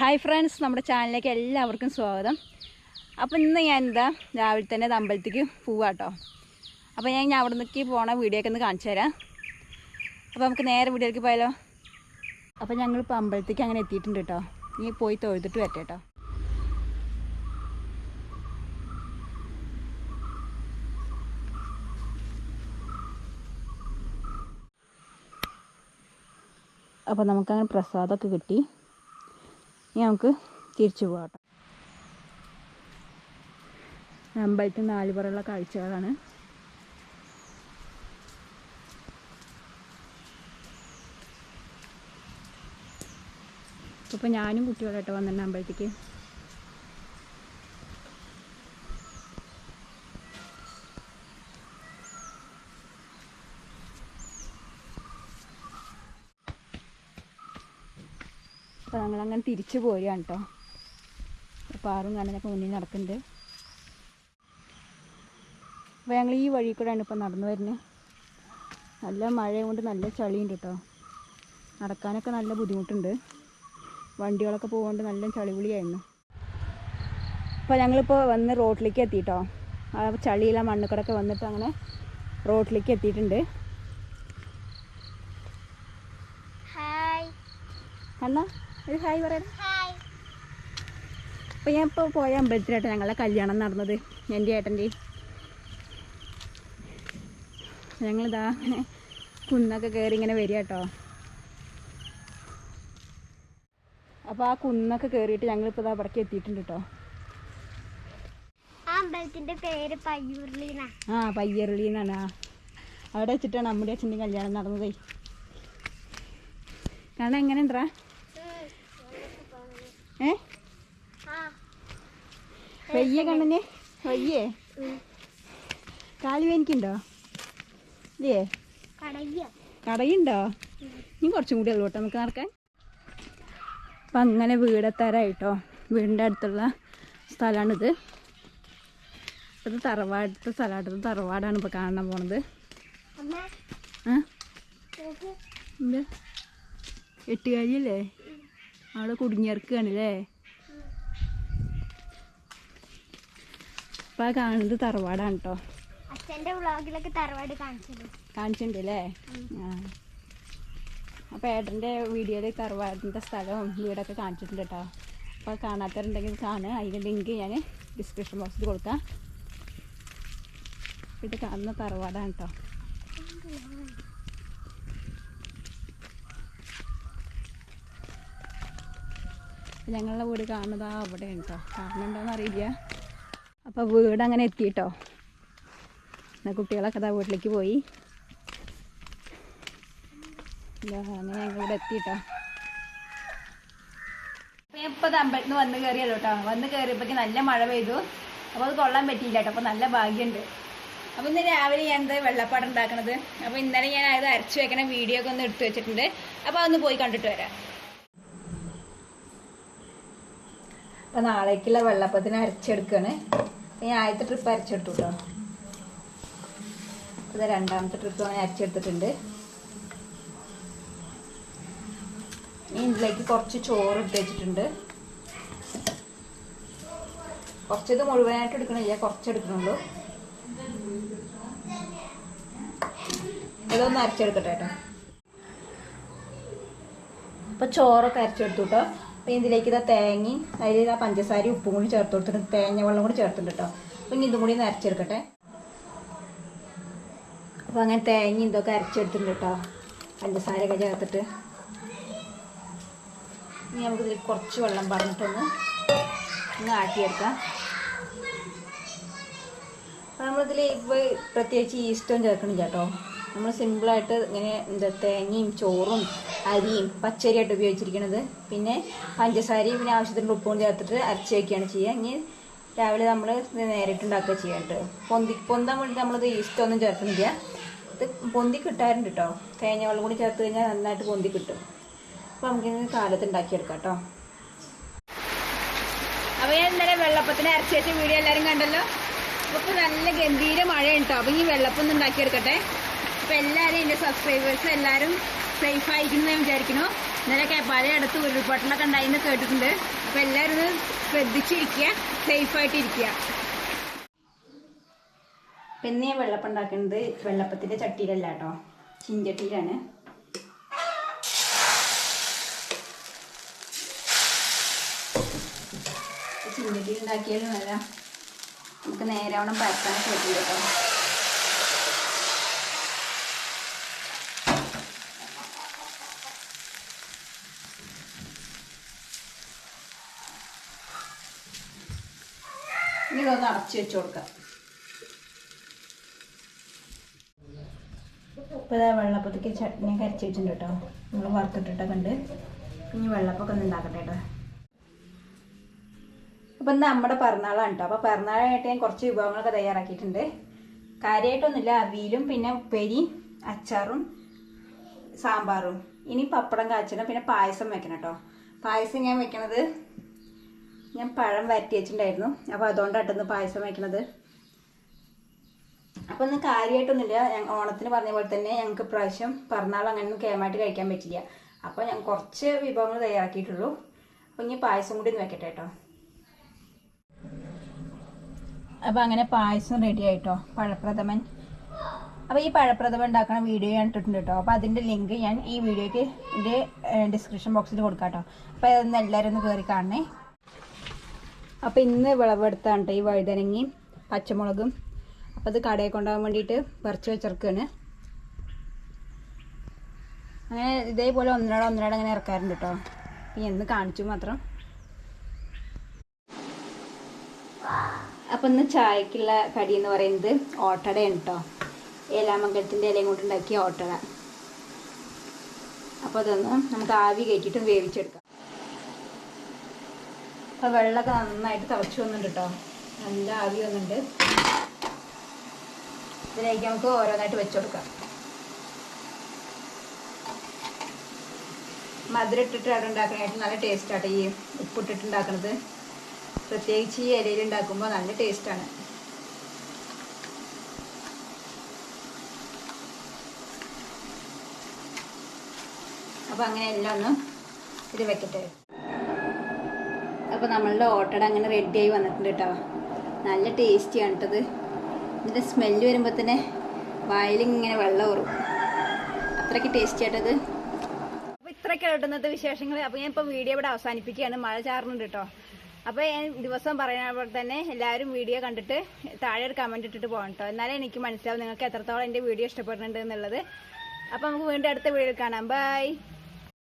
Hi friends നമ്മുടെ ചാനലിലേക്ക് എല്ലാവർക്കും സ്വാഗതം. അപ്പോൾ ഇന്ന് ഞാൻ എന്താ രാവിലെ തന്നെ അമ്പലത്തേക്ക് പോവാട്ടോ. അപ്പോൾ ഞാൻ അവിടെ നിന്നേക്ക് പോണ വീഡിയോ ഒക്കെ ഒന്ന് കാണിച്ചു തരാം. അപ്പോൾ നമുക്ക് നേരെ വീഡിയോയിലേക്ക് പോയാലോ? അപ്പോൾ ഞങ്ങളിപ്പോൾ അമ്പലത്തേക്ക് അങ്ങനെ എത്തിയിട്ടുണ്ട് കേട്ടോ ഇനി പോയി തൊഴുതിട്ട് വരട്ടെ കേട്ടോ അപ്പോൾ നമുക്കങ്ങനെ പ്രസാദമൊക്കെ കിട്ടി. ഇനി നമുക്ക് തിരിച്ചു പോകാം അമ്പലത്തിൽ നാല് കാഴ്ചകളാണ്. ഇപ്പോൾ ഞാനും കുട്ടികളായിട്ട് വന്നിട്ടുണ്ട് അമ്പലത്തേക്ക് അപ്പോൾ ഞങ്ങളങ്ങനെ തിരിച്ചു പോരുകയാണ് കേട്ടോ പാറും ആറും കണ്ണനൊക്കെ മുന്നിൽ നടക്കുന്നുണ്ട്. അപ്പോൾ ഞങ്ങൾ ഈ വഴി കൂടെയാണ് ഇപ്പോൾ നടന്നു വരുന്നത്. നല്ല മഴ കൊണ്ട് നല്ല ചളിയുണ്ട് കേട്ടോ നടക്കാനൊക്കെ നല്ല ബുദ്ധിമുട്ടുണ്ട്. വണ്ടികളൊക്കെ പോകുകൊണ്ട് നല്ല ചളിപുളിയായിരുന്നു അപ്പോൾ ഞങ്ങളിപ്പോൾ വന്ന് റോഡിലേക്ക് എത്തിയിട്ടോ ആ ചളിയിലെ മണ്ണുക്കടൊക്കെ വന്നിട്ട് അങ്ങനെ റോഡിലേക്ക് എത്തിയിട്ടുണ്ട്. ഹായ് അണ്ണാ? ഒരു ഹായ് പറയണം. ഹായ്. അപ്പോൾ ഞാൻ ഇപ്പോൾ പോയ അമ്പലത്തിലായിട്ട് ഞങ്ങളുടെ കല്യാണം നടന്നത് എന്റെ ഏട്ടന്റെ. ഞങ്ങളിതാ അങ്ങനെ കുന്നൊക്കെ കയറി ഇങ്ങനെ വരിക കേട്ടോ അപ്പോൾ ആ കുന്നൊക്കെ കയറിയിട്ട് ഞങ്ങളിപ്പോൾ ഇതാ അവിടേക്ക് എത്തിയിട്ടുണ്ട് കേട്ടോ അമ്പലത്തിന്റെ പേര് ആ പയ്യറുള്ളി എന്നാണ് അവിടെ വെച്ചിട്ടാണ് നമ്മുടെ അച്ഛന്റെ കല്യാണം നടന്നത്. കാരണം എങ്ങനെ ഉണ്ടാ ഏ? വയ്യ കണ്ണന് വയ്യേ. കാൽ വേനിക്കുണ്ടോ? ഇല്ലേ? കടയുണ്ടോ? ഇനി കുറച്ചും കൂടി ഉള്ളൂ കേട്ടോ നമുക്ക് നടക്കാൻ. അപ്പം അങ്ങനെ വീടെത്താറായിട്ടോ. വീടിന്റെ അടുത്തുള്ള സ്ഥലമാണിത് ഇത് തറവാടത്തെ സ്ഥലമാണ് ഇത് തറവാടാണ് ഇപ്പോൾ കാണാൻ പോണത്. എട്ടുകാരിയല്ലേ? അവിടെ കുടുങ്ങിയിറക്കുകയാണല്ലേ അപ്പം കാണുന്നത് തറവാടാണ് കേട്ടോ അച്ഛന്റെ വ്ളോഗിലൊക്കെ തറവാട് കാണിച്ചത്. കാണിച്ചിട്ടുണ്ട് അല്ലേ ആ. അപ്പോൾ ഏട്ടന്റെ വീഡിയോയിൽ തറവാടിന്റെ സ്ഥലവും വീടൊക്കെ കാണിച്ചിട്ടുണ്ട് കേട്ടോ അപ്പൊ കാണാത്തവരുണ്ടെങ്കിൽ കാണുക. അതിന്റെ ലിങ്ക് ഞാൻ ഡിസ്ക്രിപ്ഷൻ ബോക്സിൽ കൊടുക്കാം. ഇത് കാണുന്ന തറവാടാണ് കേട്ടോ ഞങ്ങളുടെ വീട് കാണുന്നത് ആ അവിടെ കേട്ടോ കാണുന്നുണ്ടോയെന്ന് അറിയില്ല. അപ്പോൾ വീട് അങ്ങനെ എത്തി കേട്ടോ എന്നാൽ കുട്ടികളൊക്കെ അതാ വീട്ടിലേക്ക് പോയി. അങ്ങനെ ഞങ്ങൾ ഇവിടെ എത്തിയിട്ടോ. ഇപ്പം അമ്പലത്തിൽ വന്ന് കയറിയല്ലോ കേട്ടോ വന്ന് കയറിയപ്പോഴേക്ക് നല്ല മഴ പെയ്തു. അപ്പോൾ അത് കൊള്ളാൻ പറ്റിയില്ല കേട്ടോ അപ്പോൾ നല്ല ഭാഗ്യമുണ്ട് അപ്പോൾ ഇന്ന് രാവിലെ ഞാൻ എന്താ വെള്ളപ്പാട് ഉണ്ടാക്കണത്? അപ്പോൾ ഇന്നലെ ഞാൻ അത് അരച്ച് വെക്കണ വീഡിയോ ഒക്കെ ഒന്ന് എടുത്തു വെച്ചിട്ടുണ്ട്. അപ്പോൾ അതൊന്ന് പോയി കണ്ടിട്ട് വരാം. അപ്പോൾ നാളേക്കുള്ള വെള്ളപ്പത്തിന് അരച്ചെടുക്കുകയാണ് ഞാൻ ആദ്യത്തെ ട്രിപ്പ് അരച്ചെടുത്തു കേട്ടോ ഇത് രണ്ടാമത്തെ ട്രിപ്പ് അങ്ങനെ അരച്ചെടുത്തിട്ടുണ്ട്. ഇനി ഇതിലേക്ക് കുറച്ച് ചോറ് ഇട്ട് വെച്ചിട്ടുണ്ട്. കുറച്ചിത് മുഴുവനായിട്ട് എടുക്കണില്ല കുറച്ച് എടുക്കണുള്ളൂ. ഇതൊന്ന് അരച്ചെടുക്കട്ടെ കേട്ടോ അപ്പോൾ ചോറൊക്കെ അരച്ചെടുത്തു കേട്ടോ അപ്പോൾ ഇതിലേക്ക് ഇതാ തേങ്ങയും അതിൽ ആ പഞ്ചസാരയും ഉപ്പും കൂടി ചേർത്ത് കൊടുത്തിട്ടുണ്ട്. തേങ്ങ വെള്ളം കൂടി ചേർത്തിട്ടുണ്ട് കേട്ടോ അപ്പം ഇനി ഇതും കൂടി ഒന്ന് അരച്ചെടുക്കട്ടെ. അപ്പോൾ അങ്ങനെ തേങ്ങ ഇതൊക്കെ അരച്ചെടുത്തിട്ടുണ്ട് കേട്ടോ പഞ്ചസാരയൊക്കെ ചേർത്തിട്ട്. ഇനി നമുക്കിതിൽ കുറച്ച് വെള്ളം പറഞ്ഞിട്ടൊന്ന് ഒന്ന് ആട്ടിയെടുക്കാം. നമ്മളിതിൽ ഇപ്പോൾ പ്രത്യേകിച്ച് ഈസ്റ്റും ചേർക്കണില്ല കേട്ടോ നമ്മൾ സിമ്പിളായിട്ട് ഇങ്ങനെ എന്താ തേങ്ങയും ചോറും അരിയും പച്ചരിയായിട്ട് ഉപയോഗിച്ചിരിക്കുന്നത് പിന്നെ പഞ്ചസാരയും പിന്നെ ആവശ്യത്തിന് ഉപ്പും ചേർത്തിട്ട് അരച്ച് വയ്ക്കുകയാണ് ചെയ്യുക ഇനി രാവിലെ നമ്മൾ നേരിട്ടുണ്ടാക്കുക ചെയ്യാണ്ട് പൊന്തി പൊന്താൻ വേണ്ടി നമ്മളിത് ഈസ്റ്റൊന്നും ചേർക്കുന്നില്ല ഇത് പൊന്തി കിട്ടാറുണ്ട് കേട്ടോ തേങ്ങ വെള്ളം കൂടി ചേർത്ത് കഴിഞ്ഞാൽ നന്നായിട്ട് പൊന്തി കിട്ടും. അപ്പോൾ നമുക്കിങ്ങനെ കാലത്ത് ഉണ്ടാക്കിയെടുക്കാം കേട്ടോ. അപ്പോൾ ഞാൻ ഇന്നലെ വെള്ളപ്പത്തിന് അരച്ച് വെച്ച വീഡിയോ എല്ലാവരും കണ്ടല്ലോ? അപ്പോൾ നല്ല ഗംഭീര മഴയുണ്ട്. കേട്ടോ അപ്പോൾ ഈ വെള്ളപ്പൊന്നും ഒന്ന് ഉണ്ടാക്കിയെടുക്കട്ടെ. അപ്പോൾ എല്ലാവരും എന്റെ സബ്സ്ക്രൈബേഴ്സ് എല്ലാരും സേഫ് ആയിരിക്കുന്നു ഞാൻ വിചാരിക്കുന്നു. ഇന്നലെയൊക്കെ പലയിടത്ത് ഉരുൾപൊട്ടലൊക്കെ ഉണ്ടായിന്ന് കേട്ടിട്ടുണ്ട്. അപ്പൊ എല്ലാവരും ഇത് ശ്രദ്ധിച്ചിരിക്കുക സേഫ് ആയിട്ടിരിക്കുക. പിന്നെ ഞാൻ വെള്ളപ്പം ഉണ്ടാക്കുന്നത് വെള്ളപ്പത്തിന്റെ ചട്ടിയിലല്ല കേട്ടോ. ചിഞ്ചട്ടിയിലാണ്. ചിഞ്ചട്ടിയിൽ ഉണ്ടാക്കിയാലും നല്ല നമുക്ക് നേരവണ്ണം പരത്താനൊക്കെ പറ്റില്ല കേട്ടോ ഇനി ഇതൊന്ന് അടച്ചു വെച്ച് കൊടുക്കാം. ഇപ്പോൾ ഇതാ വെള്ളപ്പത്തേക്ക് ചട്നി കരച്ച് വെച്ചിട്ടുണ്ട് കേട്ടോ. നമ്മൾ വറുത്തിട്ടിട്ടൊക്കെ ഉണ്ട്. ഇനി വെള്ളപ്പൊക്കെ ഒന്ന് ഉണ്ടാക്കട്ടെ കേട്ടോ. അപ്പം ഇന്ന് നമ്മുടെ പിറന്നാളാണ് കേട്ടോ അപ്പോൾ പിറന്നാളായിട്ട് ഞാൻ കുറച്ച് വിഭവങ്ങളൊക്കെ തയ്യാറാക്കിയിട്ടുണ്ട്. കാര്യമായിട്ടൊന്നുമില്ല അവിയലും പിന്നെ ഉപ്പേരിയും അച്ചാറും സാമ്പാറും. ഇനി പപ്പടം കാച്ചണം പിന്നെ പായസം വെക്കണം കേട്ടോ പായസം ഞാൻ വെക്കണത് ഞാൻ പഴം വരട്ടി വെച്ചിട്ടുണ്ടായിരുന്നു. അപ്പോൾ അതുകൊണ്ടായിട്ടൊന്ന് പായസം വെക്കണത്. അപ്പോൾ ഒന്ന് കാര്യമായിട്ടൊന്നുമില്ല ഓണത്തിന് പറഞ്ഞ പോലെ തന്നെ ഞങ്ങൾക്ക് പ്രാവശ്യം പിറന്നാൾ അങ്ങനെയൊന്നും കേമായിട്ട് കഴിക്കാൻ പറ്റില്ല. അപ്പോൾ ഞാൻ കുറച്ച് വിഭവങ്ങൾ തയ്യാറാക്കിയിട്ടുള്ളൂ. അപ്പോൾ ഇനി പായസം കൂടി ഒന്ന് വെക്കട്ടെ കേട്ടോ അപ്പോൾ അങ്ങനെ പായസം റെഡി ആയിട്ടോ പഴപ്രഥമൻ. അപ്പോൾ ഈ പഴപ്രഥമൻ ഉണ്ടാക്കുന്ന വീഡിയോ ഞാൻ ഇട്ടിട്ടുണ്ട് കേട്ടോ. അപ്പോൾ അതിന്റെ ലിങ്ക് ഞാൻ ഈ വീഡിയോയ്ക്ക് എന്റെ ഡിസ്ക്രിപ്ഷൻ ബോക്സിൽ കൊടുക്കാം കേട്ടോ. അപ്പോൾ അതൊന്ന് എല്ലാവരും ഒന്ന് കയറി കാണണേ. അപ്പോൾ ഇന്ന് വിളവെടുത്താണ് കേട്ടോ ഈ വഴുതനങ്ങയും പച്ചമുളകും. അപ്പോൾ അത് കടയിൽ കൊണ്ടുപോകാൻ വേണ്ടിയിട്ട് പറിച്ച് വെച്ചിറക്കുകയാണ് അങ്ങനെ ഇതേപോലെ ഒന്നരാട ഒന്നരാട അങ്ങനെ ഇറക്കാറുണ്ട് കേട്ടോ ഇനി എന്ന് കാണിച്ചു മാത്രം. അപ്പം ഇന്ന് ചായക്കുള്ള കടി എന്ന് പറയുന്നത് ഓട്ടടയാണ് കേട്ടോ ഏലാമംഗലത്തിന്റെ ഇലയും കൊണ്ട് ഉണ്ടാക്കിയ ഓട്ടട. അപ്പോൾ അതൊന്ന് നമുക്ക് ആവി കയറ്റിയിട്ട് വേവിച്ചെടുക്കാം. അപ്പോൾ വെള്ളമൊക്കെ നന്നായിട്ട് തിളച്ച് വന്നിട്ടുണ്ട് കേട്ടോ നല്ല ആവി വന്നിട്ടുണ്ട്. ഇതിലേക്ക് നമുക്ക് ഓരോന്നായിട്ട് വെച്ചുകൊടുക്കാം മധുരം ഇട്ടിട്ട് അവിടെ ഉണ്ടാക്കണായിട്ട് നല്ല ടേസ്റ്റ് ആട്ടോ ഈ ഉപ്പിട്ടിട്ട് ഉണ്ടാക്കണത് പ്രത്യേകിച്ച് ഈ ഇലയിൽ ഉണ്ടാക്കുമ്പോൾ നല്ല ടേസ്റ്റാണ് അപ്പോൾ അങ്ങനെ എല്ലാം ഒന്ന് ഇത് വെക്കട്ടെ. അപ്പോൾ നമ്മളുടെ ഓട്ടട അങ്ങനെ റെഡിയായി വന്നിട്ടുണ്ട് കേട്ടോ നല്ല ടേസ്റ്റിയാണ് കേട്ടത് ഇതിന്റെ സ്മെല്ല് വരുമ്പോൾ തന്നെ വായിലിങ്ങനെ വെള്ളം ഊറും. അത്രയ്ക്ക് ടേസ്റ്റി ആയിട്ടത് അപ്പോൾ ഇത്രയ്ക്ക് കേട്ടുന്നത് വിശേഷങ്ങൾ അപ്പോൾ ഞാൻ ഇപ്പോൾ വീഡിയോ ഇവിടെ അവസാനിപ്പിക്കുകയാണ്. മഴ ചാറുന്നുണ്ട് കേട്ടോ അപ്പോൾ ഞാൻ ദിവസം പറയുന്ന പോലെ തന്നെ എല്ലാവരും വീഡിയോ കണ്ടിട്ട് താഴെ ഒരു കമന്റ് ഇട്ടിട്ട് പോകണം കേട്ടോ എന്നാലേ എനിക്ക് മനസ്സിലാവും നിങ്ങൾക്ക് എത്രത്തോളം എന്റെ വീഡിയോ ഇഷ്ടപ്പെടുന്നുണ്ട് എന്നുള്ളത്. അപ്പോൾ നമുക്ക് വീണ്ടും അടുത്ത വീഡിയോ കാണാം. ബൈ